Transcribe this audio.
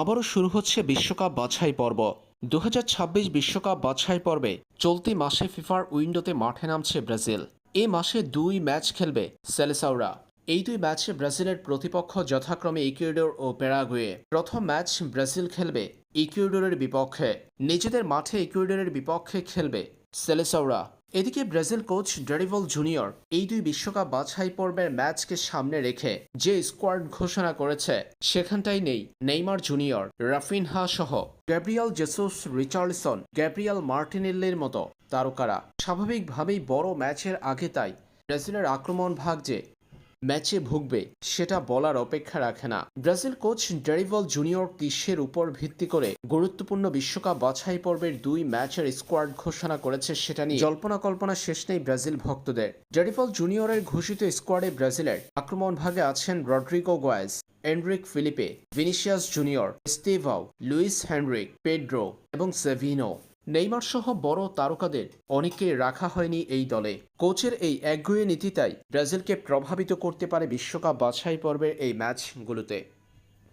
আবারও শুরু হচ্ছে বিশ্বকাপ বাছাই পর্ব। দু বিশ্বকাপ বাছাই পর্বে চলতি মাসে ফিফার উইন্ডোতে মাঠে নামছে ব্রাজিল। এ মাসে দুই ম্যাচ খেলবে সেলেসাউরা। এই দুই ম্যাচে ব্রাজিলের প্রতিপক্ষ যথাক্রমে ইকুয়েডর ও প্যারাগুয়ে। প্রথম ম্যাচ ব্রাজিল খেলবে ইকুয়েডরের বিপক্ষে। নিজেদের মাঠে ইকুয়েডরের বিপক্ষে খেলবে সেলেসাউরা। এদিকে ব্রাজিল কোচ ডেরিভল জুনিয়র এই দুই বিশ্বকাপ বাছাই পর্বের ম্যাচকে সামনে রেখে যে স্কোয়াড ঘোষণা করেছে, সেখানটাই নেই নেইমার জুনিয়র, রাফিনহা সহ। গ্যাব্রিয়াল জেসুস রিচার্লসন, গ্যাব্রিয়াল মার্টিনেল্লির মতো তারকারা। স্বাভাবিকভাবেই বড় ম্যাচের আগে তাই ব্রাজিলের আক্রমণ ভাগ যে ম্যাচে ভুগবে, সেটা বলার অপেক্ষা রাখে না। ব্রাজিল কোচ ডেরিভল জুনিয়র কিসের উপর ভিত্তি করে গুরুত্বপূর্ণ বিশ্বকাপ বাছাই পর্বের দুই ম্যাচের স্কোয়াড ঘোষণা করেছে সেটা নিয়ে জল্পনা কল্পনা শেষ নেই ব্রাজিল ভক্তদের। ডেরিভল জুনিয়রের ঘোষিত স্কোয়াডে ব্রাজিলের আক্রমণ ভাগে আছেন Rodrygo Goes Endrick Felipe, Vinicius Junior, Estevao, Luiz Henrique, Pedro এবং সেভিনো। নেইমার সহ বড় তারকাদের অনেককে রাখা হয়নি এই দলে। কোচের এই একগুয়ে নীতি তাই ব্রাজিলকে প্রভাবিত করতে পারে বিশ্বকাপ বাছাই পর্বের এই ম্যাচগুলোতে।